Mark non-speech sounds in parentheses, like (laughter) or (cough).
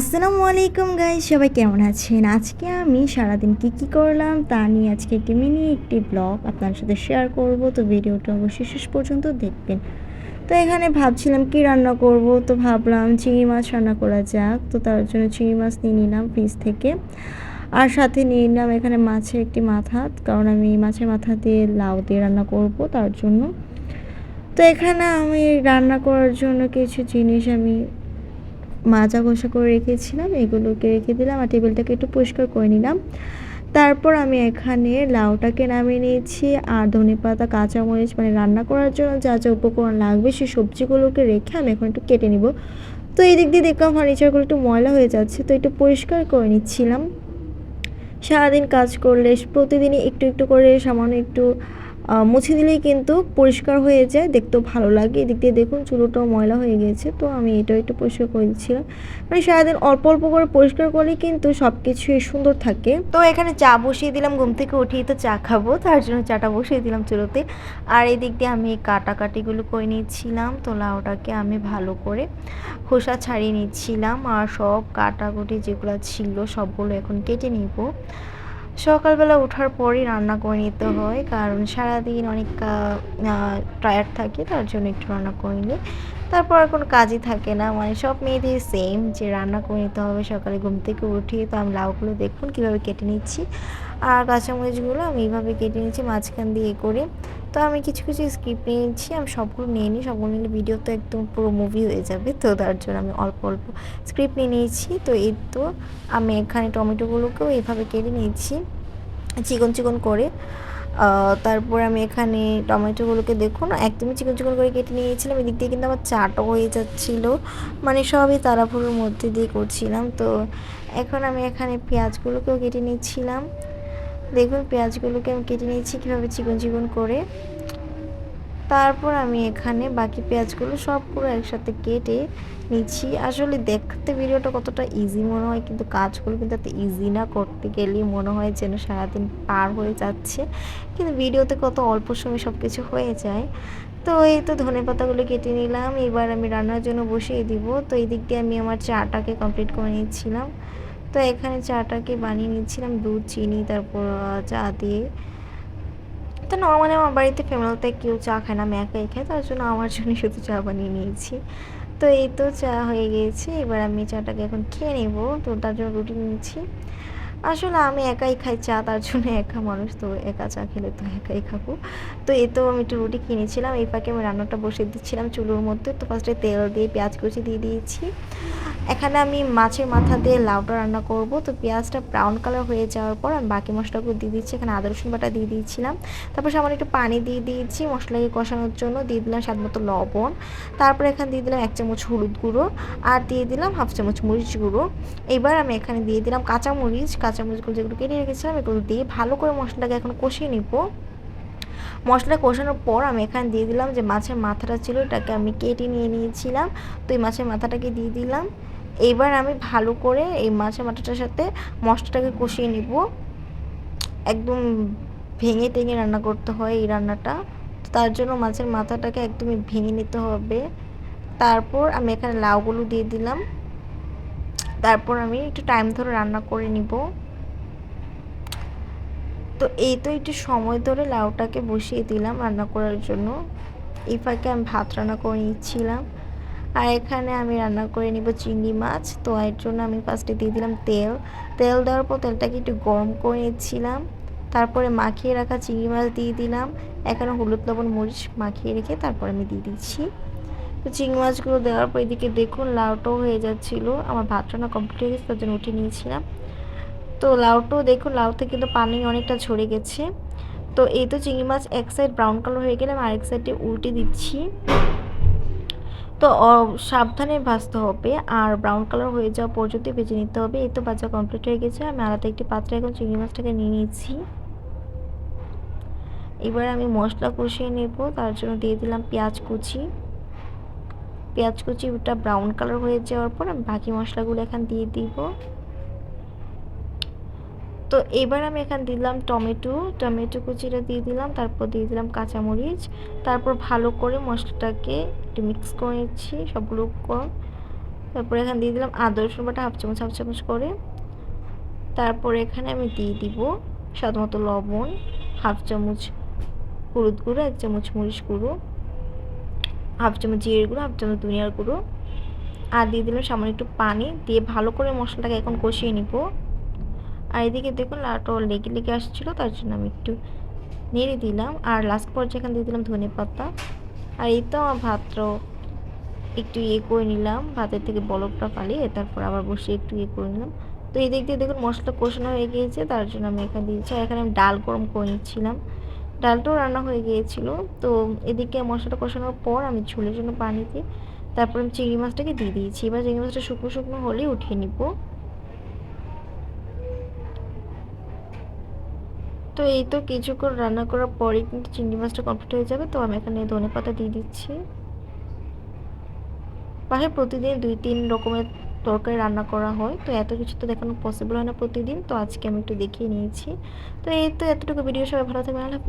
আসসালামু আলাইকুম গাই সবাই কেমন আছেন? আজকে আমি সারাদিন কি কি করলাম তা নিয়ে আজকে একটি মিনি একটি ব্লগ আপনার সাথে শেয়ার করব। তো ভিডিওটা অবশ্যই শেষ পর্যন্ত দেখবেন। তো এখানে ভাবছিলাম কি রান্না করব? তো ভাবলাম চিংড়ি মাছ রান্না করা যাক। তো তার জন্য চিংড়ি মাছ নিয়ে নিলাম ফ্রিজ থেকে। আর সাথে নিয়ে নিলাম এখানে মাছের একটি মাথা, কারণ আমি মাছের মাথা দিয়ে লাউ দিয়ে রান্না করব তার জন্য। তো এখানে আমি রান্না করার জন্য কিছু জিনিস আমি মাজা ঘষা করে রেখেছিলাম, এগুলোকে রেখে দিলাম আর টেবিলটাকে একটু পরিষ্কার করে নিলাম। তারপর আমি এখানে লাউটাকে নামিয়ে নিয়েছি আর ধনে পাতা, কাঁচামরিচ মানে রান্না করার জন্য যা যা উপকরণ লাগবে সেই সবজিগুলোকে রেখে আমি এখন একটু কেটে নিব। তো এই দিক দিয়ে দেখলাম ফার্নিচারগুলো একটু ময়লা হয়ে যাচ্ছে, তো একটু পরিষ্কার করে নিচ্ছিলাম। সারাদিন কাজ করলে, প্রতিদিনই একটু একটু করে সামান্য একটু মুছে দিলেই কিন্তু পরিষ্কার হয়ে যায়, দেখতেও ভালো লাগে। এদিক দিয়ে দেখুন চুলোটাও ময়লা হয়ে গেছে তো আমি এটাও একটু পরিষ্কার করে দিচ্ছিলাম। মানে সারাদিন অল্প অল্প করে পরিষ্কার করলেই কিন্তু সব কিছুই সুন্দর থাকে। তো এখানে চা বসিয়ে দিলাম, ঘুম থেকে উঠিয়ে তো চা খাব, তার জন্য চাটা বসিয়ে দিলাম চুলোতে। আর এদিক দিয়ে আমি কাটাকাটিগুলো করে নিচ্ছিলাম, তো লাউটাকে আমি ভালো করে খোসা ছাড়িয়ে নিচ্ছিলাম, আর সব কাটাকুটি যেগুলো ছিল সবগুলো এখন কেটে নিব। সকালবেলা ওঠার পরই রান্না করে নিতে হয়, কারণ সারাদিন অনেক টায়ার্ড থাকে, তার জন্য একটু রান্না করে নিলে তারপর আর কোনো কাজই থাকে না মানে সব মেয়েদের সেম যে রান্না করে নিতে হবে সকালে ঘুম থেকে উঠি, তো আমি লাউগুলো দেখুন কীভাবে কেটে নিচ্ছি। আর কাঁচামরিচগুলো আমি এইভাবে কেটে নিচ্ছি মাঝখান দিয়ে করে। তো আমি কিছু কিছু স্ক্রিপ্ট নিয়ে নিচ্ছি, আমি সবগুলো নিয়ে নিই, সবগুলো নিলে ভিডিও তো একদম পুরো মুভি হয়ে যাবে, তো তার জন্য আমি অল্প অল্প স্ক্রিপ্ট নিয়ে নিয়েছি। তো এই তো আমি এখানে টমেটোগুলোকেও এইভাবে কেটে নিয়েছি, চিকন চিকন করে। তারপর আমি এখানে টমেটোগুলোকে দেখুন, একদমই চিকন চিকন করে কেটে নিয়েছিলাম, এদিক দিয়ে কিন্তু আমার চাটও হয়ে যাচ্ছিল। মানে সবই তারাপুরের মধ্যে দিয়ে করছিলাম, তো এখন আমি এখানে পেঁয়াজগুলোকেও কেটে নিচ্ছিলাম। দেখুন, পেঁয়াজগুলোকে আমি কেটে নিয়েছি কীভাবে চিকন চিকন করে। তারপর আমি এখানে বাকি পেঁয়াজগুলো সব পুরো একসাথে কেটে নিচ্ছি। আসলে দেখতে ভিডিওটা কতটা ইজি মনে হয়, কিন্তু কাজগুলো কিন্তু এত ইজি না। করতে গেলেই মনে হয় যেন সারাদিন পার হয়ে যাচ্ছে। কিন্তু ভিডিওতে কত অল্প সময় সব কিছু হয়ে যায়। তো এই তো ধনে পাতাগুলো কেটে নিলাম। এবার আমি রান্নার জন্য বসিয়ে দিব। তো এই দিক দিয়ে আমি আমার চাটাকে কমপ্লিট করে নিচ্ছিলাম। তো এখানে চাটাকে বানিয়ে নিচ্ছিলাম? দুধ, চিনি, তারপর চা দিয়ে। তো নর্মালি আমার বাড়িতে ফ্যামিলিতে কেউ চা খায় না, আমি একাই খাই, তার জন্য আমার জন্য (laughs) শুধু চা বানিয়ে নিয়েছি। তো এই তো চা হয়ে গিয়েছে, এবার আমি চাটাকে এখন খেয়ে নেব। তো তার জন্য রুটি নিয়েছি। আসলে আমি একাই খাই চা, তার জন্য একা মানুষ, তো একা চা খেলে তো একাই খাব। তো এই তো আমি একটু রুটি কিনেছিলাম, এই পাকে আমি রান্নাটা বসিয়ে দিচ্ছিলাম চুলোর মধ্যে। তো ফার্স্টে তেল দিয়ে পেঁয়াজ কুচি দিয়ে দিয়েছি। এখানে আমি মাছের মাথা দিয়ে লাউটা রান্না করব। তো পেঁয়াজটা ব্রাউন কালার হয়ে যাওয়ার পর আমি বাকি মশলাগুলো দিয়ে দিচ্ছি। এখানে আদা, রসুন বাটা দিয়ে দিয়েছিলাম। তারপর সামান্য একটু পানি দিয়ে দিয়েছি মশলাকে কষানোর জন্য। দিয়ে দিলাম স্বাদ মতো লবণ। তারপরে এখানে দিয়ে দিলাম এক চামচ হলুদ গুঁড়ো। আর দিয়ে দিলাম হাফ চামচ মরিচ গুঁড়ো। এবার আমি এখানে দিয়ে দিলাম কাঁচা মরিচ কাঁচামরিচগুলো যেগুলো কেটে রেখেছিলাম, এগুলো দিয়ে ভালো করে মশলাটাকে এখন কষিয়ে নিব। মশলা কষানোর পর আমি এখানে দিয়ে দিলাম যে মাছের মাথাটা ছিল, এটাকে আমি কেটে নিয়ে নিয়েছিলাম। তো এই মাছের মাথাটাকে দিয়ে দিলাম। এইবার আমি ভালো করে এই মাছের মাথাটার সাথে মশলাটাকে কষিয়ে নিব। একদম ভেঙে টেঙে রান্না করতে হয় এই রান্নাটা। তার জন্য মাছের মাথাটাকে একদমই ভেঙে নিতে হবে। তারপর আমি এখানে লাউগুলো দিয়ে দিলাম। তারপর আমি একটু টাইম ধরে রান্না করে নিব। তো এই তো একটু সময় ধরে লাউটাকে বসিয়ে দিলাম রান্না করার জন্য। এই ফাঁকে আমি ভাত রান্না করে নিচ্ছিলাম। আর এখানে আমি রান্না করে নিব চিংড়ি মাছ। তো এর জন্য আমি ফার্স্টে দিয়ে দিলাম তেল। তেল দেওয়ার পর তেলটাকে একটু গরম করে নিচ্ছিলাম। তারপরে মাখিয়ে রাখা চিংড়ি মাছ দিয়ে দিলাম। এখানে হলুদ লবণ মরিচ মাখিয়ে রেখে তারপর আমি দিয়ে দিচ্ছি। তো চিংড়ি মাছগুলো দেওয়ার পর এদিকে দেখুন লাউটাও হয়ে যাচ্ছিল। আমার ভাত রান্না কমপ্লিট হয়ে গেছে, তার জন্য উঠে নিয়েছিলাম। তো লাউটাও দেখুন লাউতে কিন্তু পানি অনেকটা ঝরে গেছে। তো এই তো চিংড়ি মাছ এক সাইড ব্রাউন কালার হয়ে গেলে আমি আরেক সাইডে উল্টে দিচ্ছি। তো সাবধানে ভাজতে হবে আর ব্রাউন কালার হয়ে যাওয়া পর্যন্ত ভেজে নিতে হবে। এই তো ভাজা কমপ্লিট হয়ে গেছে। আমি আলাদা একটি পাত্রে এখন চিংড়ি মাছটাকে নিয়ে নিয়েছি। এবার আমি মশলা কষিয়ে নেব, তার জন্য দিয়ে দিলাম পেঁয়াজ কুচি। পেঁয়াজ কুচি, ওটা ব্রাউন কালার হয়ে যাওয়ার পর আমি বাকি মশলাগুলো এখান দিয়ে দিব। তো এবার আমি এখানে দিলাম টমেটো টমেটো কুচিটা দিয়ে দিলাম, তারপর দিয়ে দিলাম কাঁচামরিচ, তারপর ভালো করে মশলাটাকে একটু মিক্স করে নিচ্ছি সবগুলো তারপরে এখানে দিয়ে দিলাম আদা, রসুন বাটা, হাফ চামচ হাফ চামচ করে। তারপরে এখানে আমি দিয়ে দিব মতো লবণ, হাফ চামচ হলুদ গুঁড়ো, এক চামচ মরিচ গুঁড়ো। হাফ চামচ জিরের গুঁড়ো, হাফ চামচ ধনিয়ার গুঁড়ো, আর দিয়ে দিলাম সামান্য একটু পানি, দিয়ে ভালো করে মশলাটাকে এখন কষিয়ে নিব। আর এদিকে দেখুন লাউটা লেগে লেগে আসছিল, তার জন্য আমি একটু নেড়ে দিলাম। আর লাস্ট পর্যায়ে এখানে দিয়ে দিলাম ধনে পাতা। আর এই তো আমার ভাতটাও একটু ইয়ে করে নিলাম, ভাতের থেকে বলকটা ফালিয়ে তারপর আবার বসে একটু ইয়ে করে নিলাম। তো এই দিক দিয়ে দেখুন মশলা কষানো হয়ে গিয়েছে, তার জন্য আমি এখানে দিয়েছি। আর এখানে আমি ডাল গরম করে নিচ্ছিলাম। ডালটাও রান্না হয়ে গিয়েছিল। তো এদিকে মশলাটা কষানোর পর আমি ঝোলের জন্য পানি দিয়ে তারপর আমি চিংড়ি মাছটাকে দিয়ে দিয়েছি। এবার চিংড়ি মাছটা শুকনো শুকনো হলেই উঠিয়ে নিব। তো এই তো কিছুক্ষণ রান্না করার পরেই কিন্তু চিংড়ি মাছটা কমপ্লিট হয়ে যাবে। তো আমি এখানে ধনে পাতা দিয়ে দিচ্ছি। বাসায় প্রতিদিন দুই, তিন রকমের তরকারি রান্না করা হয়। তো এত কিছু তো দেখানো পসিবল হয় না প্রতিদিন। তো আজকে আমি একটু দেখিয়ে নিয়েছি। তো এই তো এতটুকু। ভিডিও সবাই ভালো থাকবে আল্লাহ